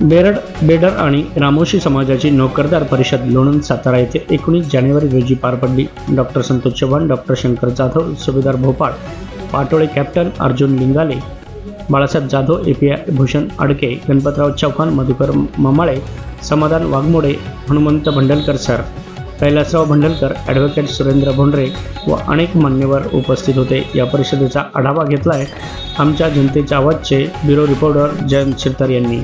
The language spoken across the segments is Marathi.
बेरड बेडर आणि रामोशी समाजाची नोकरदार परिषद लोणंद सातारा येथे एकोणीस जानेवारी रोजी पार पडली. डॉक्टर संतोष चव्हाण डॉक्टर शंकर जाधव सुभेदार Bhopal Patole captain Arjun Lingale Balasaheb Jadhav A P I Bhushan Adke Ganpatrao Chavan Madhukar Mamale Samadhan Waghmode Hanumant Bhandalkar sir Kailasrao Bhandalkar advocate Surendra Bhondre व अनेक मान्यवर उपस्थित होते. या परिषदेचा आढावा घेतला आहे आमच्या जनतेच्या आवाजचे ब्युरो रिपोर्टर जयंत शिरतर यांनी.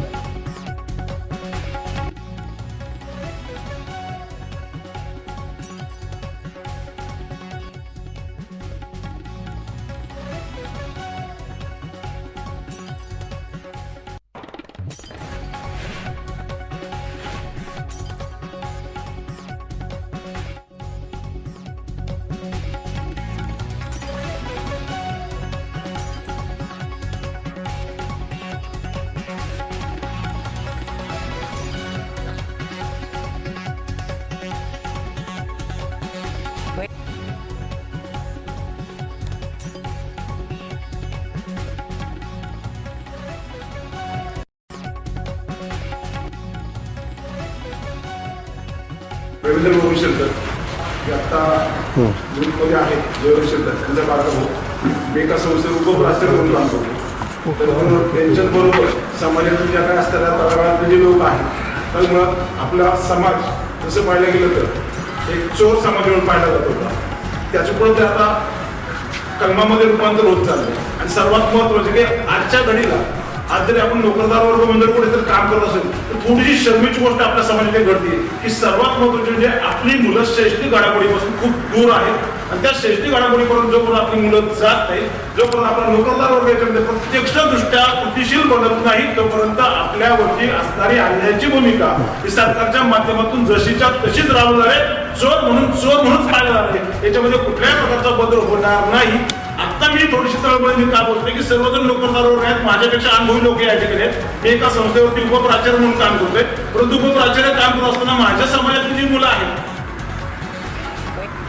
रवींद्र बाबू शेलकर ग्रुपमध्ये आहेत शेलकर त्यांचा बारका भाऊ मी एका संस्थेत उपराष्ट्रीय म्हणून काम करतो. तर म्हणून त्यांच्याबरोबर समाजातील ज्या काय असतात तळागाळातले जे लोक आहेत त्यामुळं आपला समाज जसं पाहायला गेलं तर एक चोर समाज म्हणून पाहिला जात होता. त्याच्यापुढे ते आता कलमामध्ये रूपांतर होत चाललंय. आणि सर्वात महत्वाचं की आजच्या घडीला आज जरी आपण नोकरदार वर्ग म्हणजे कुठेतरी काम करत असेल तर थोडीशी शर्मीची गोष्ट आपल्या समाजात घडते. की सर्वात महत्वाची म्हणजे आपली मुलं शैक्षणिक घडामोडीपासून खूप दूर आहेत. आणि त्या शैक्षणिक घडामोडीपर्यंत जोपर्यंत आपली मुलं जात नाही जोपर्यंत आपला नोकरदार वर्ग याच्यामध्ये प्रत्यक्षदृष्ट्या कृतीशील बनत नाही तोपर्यंत आपल्यावरती असणारी अन्यायाची भूमिका ही सरकारच्या माध्यमातून जशीच्या तशीच राहून आहे. चोर म्हणून चोर म्हणून पाहिलं जाते याच्यामध्ये कुठल्याही प्रकारचा बदल होणार नाही. आता मी थोडीशी तळमळी का बोलतोय की सर्वजण नोकरदारावर आहेत. माझ्यापेक्षा अनुभवी लोक या ठिकाणी आहेत. मी एका संस्थेवरती उपप्राचार्य म्हणून काम करतोय. परंतु उपप्राचार्य काम करत असताना माझ्या समाजातली जी मुलं आहेत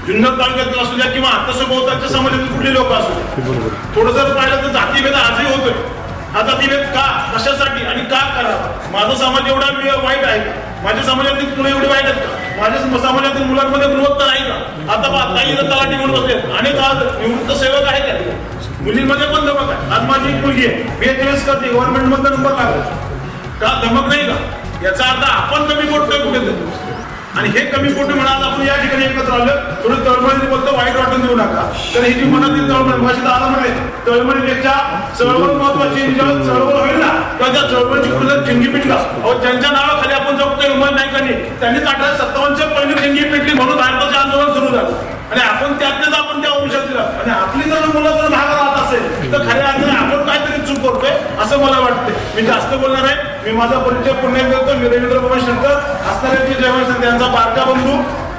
जुन्नर तालुक्यातील असू द्या किंवा आता सभोवतालच्या समाजातील कुठली लोक असू द्या थोडं जर पाहिलं तर जातीभेद आजही होतोय. हा जातीभेद का? कशासाठी आणि का करावा? माझा समाज एवढा वाईट आहे का? माझ्या समाजातील मुलं एवढी वाईट आहेत का? माझ्या सम- समाजातील मुलांमध्ये गुणवत्ता नाही का? आता पहा काही तलाठी म्हणून बसले. अनेक आज निवृत्त सेवक आहेत त्या मुलींमध्ये पण धमक आहे. आज माझी एक मुलगी आहे. मी एच एस करते. गव्हर्नमेंटमध्ये नंबर लागला. का? धमक नाही का? याचा अर्थ आपण कमी पडतोय कुठेतरी आणि हे कमी पोटी म्हणाल आपण या ठिकाणी एकत्र आलं थोडं तळमळीने फक्त वाईट वाटून देऊ नका. तर ही जी मनातील तळमळ माझी दादा म्हणाले तळमळीपेक्षा चळवळ महत्वाची आणि जेव्हा चळवळ होईल ना तेव्हा त्या चळवळीची कुठे चिंगी पिटला अहो ज्यांच्या नावाखाली आपण जगतोय उमर नाईकांनी त्यांनीच अठराशे सत्तावन्नच्या मी जास्त बोलणार आहे. मी माझा परिचय पुन्हा करतो मी रवींद्र बाबा शंकर असणारे जयवंत सर यांचा बारका बंधू.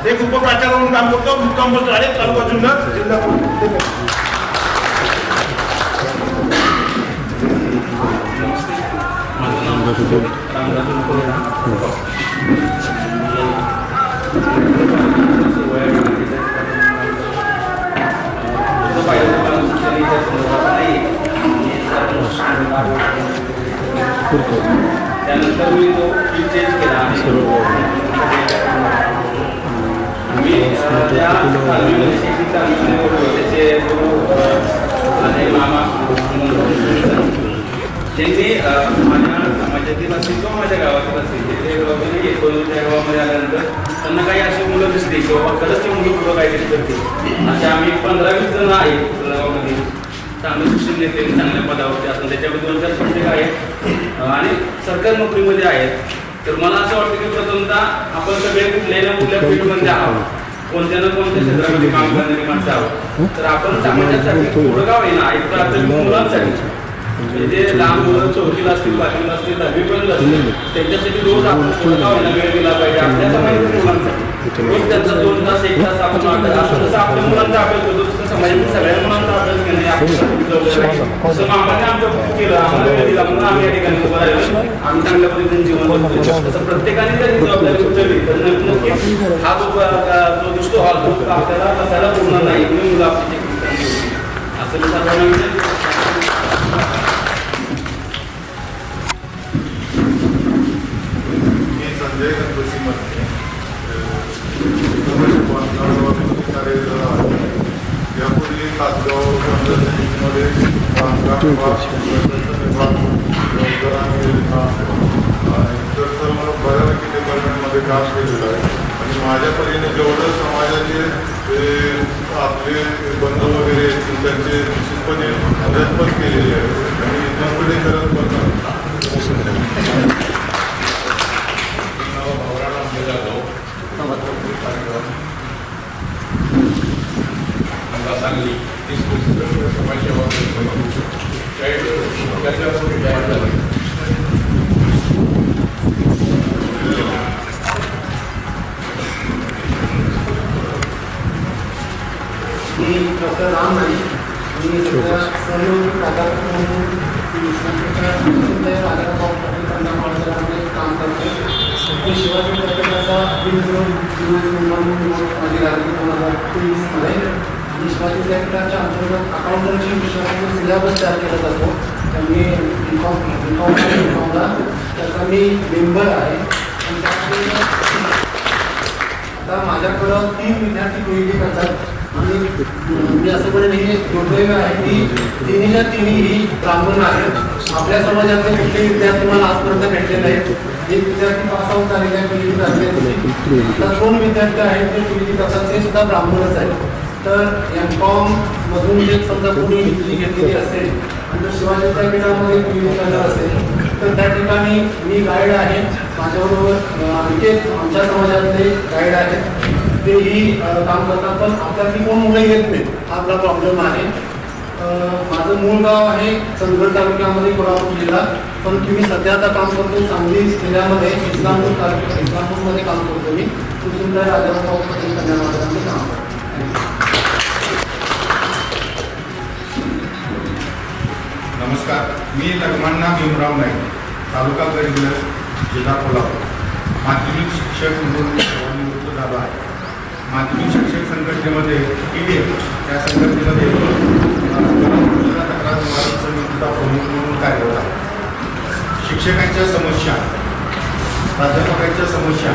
एक उपप्राचार म्हणून काम करतो. मुक्काम पोस्ट आहे तालुका जुन्नर जिल्हा पुणे. त्यानंतर त्यांनी माझ्या समाजातील किंवा माझ्या गावातील गावामध्ये येतो त्या गावामध्ये आल्यानंतर त्यांना काही अशी मुलं दिसली किंवा खरंच ते मुलं पुढं काहीतरी करते असे आम्ही पंधरा वीस जण आहेत गावामध्ये. चांगलं शिक्षण चांगल्या पदावरती असतात दोन चार शिक्षक आहेत आणि सरकारी नोकरीमध्ये आहेत तर मला असं वाटतं की प्रथमतः आपण सगळे कुठल्या ना कुठल्या फील्डमध्ये आहोत. कोणत्या ना कोणत्या क्षेत्रामध्ये काम करणारी माणसं आहोत. तर आपण समाजासाठी थोडं गाव आहे ना ऐकता मुलांसाठी. म्हणजे लहान मुलं चौथीला असतील पाचवीला असतील असतील त्यांच्यासाठी रोज आपण वेळ दिला पाहिजे. आपल्या समाजातील मुलांसाठी रोज त्यांचा दोन तास एक तास आपण असं जसं आपल्या मुलांचा अभ्यास होतो तसं समाजातील सगळ्या मुलांचा अभ्यास घेणे आपण ठरवलेलं आहे. तसं मामाने आमचं केलं आम्हाला वेळ दिला. म्हणून आम्ही या ठिकाणी उभं राहिलो. आम्ही चांगल्या पद्धतीने जीवन जगतोय तसं प्रत्येकाने ही जबाबदारी उचलली तर नक्की- नक्कीच हा जो प- जो दिसतो हॉल तो आपल्याला बसायला पूर्ण नाही. मुलं आपली असं मी इतर सर्व बऱ्यापैकी डिपार्टमेंटमध्ये काम केलेलं आहे आणि माझ्या परीने जेवढं समाजाचे आपले बंधू वगैरे आहेत, त्यांचे निश्चितपणे मदत पण केलेली आहे आणि इथून पुढे करत पण आहे. मला सांगली तीस समाजसेवा मी डॉक्टर राम नाईक मी सध्या सहयोगी प्राध्यापक म्हणून विश्रांतीच्या काम करतो सध्या शिवाजी विद्यापीठाचा अभिनव दिवस म्हणून माझी दोन हजार तेवीसमध्ये विश्वास विद्यापीठाच्या अंतर्गत अकाउंटंटची विश्वासाचा सिलेबस तयार केला जातो. तर मी बी कॉम बी कॉम बी कॉमला त्याचा मी मेंबर आहे. आता माझ्याकडं तीन विद्यार्थी पीएचडी करतात. आणि मी असं म्हणेन हे दुर्दैव आहे की तिन्हीच्या तिन्ही ही ब्राह्मण आहेत. आपल्या समाजातले कुठले विद्यार्थी मला आजपर्यंत भेटलेले आहेत एक विद्यार्थी पास आऊट झालेले आहे पीएचडी आता दोन विद्यार्थी आहेत जे पीएचडी करतात ते सुद्धा ब्राह्मणच आहेत. तर एम कॉम मधून जे समजा कोणी डिग्री घेतलेली असेल आणि जर शिवाजी विद्यापीठामध्ये पीएचडी असेल तर त्या ठिकाणी मी गाईड आहे. माझ्याबरोबर आणखी एक आमच्या समाजातले गाईड आहेत. तेही काम करतात पण आपल्यातली कोण मुलं येत नाही हा आपला प्रॉब्लेम आहे. माझं मूळ गाव आहे चंदगड तालुक्यामध्ये कोल्हापूर जिल्हा. पण मी सध्या आता काम करतो सांगली जिल्ह्यामध्ये इस्लामपूर तालुक्या इस्लामपूरमध्ये काम करतो मी. कुसुमला राजाभाऊ पटेल लग्मांना भीमराव नाईक तालुका गडहिंग्लज जिल्हा कोल्हापूर. माध्यमिक शिक्षक म्हणून सेवानिवृत्त झालो आहे. माध्यमिक शिक्षक संघटनेमध्ये टी डी एफ या संघटनेमध्ये तक्रार निवारण समितीचा प्रमुख म्हणून कार्यरत आहे. शिक्षकांच्या समस्या प्राध्यापकांच्या समस्या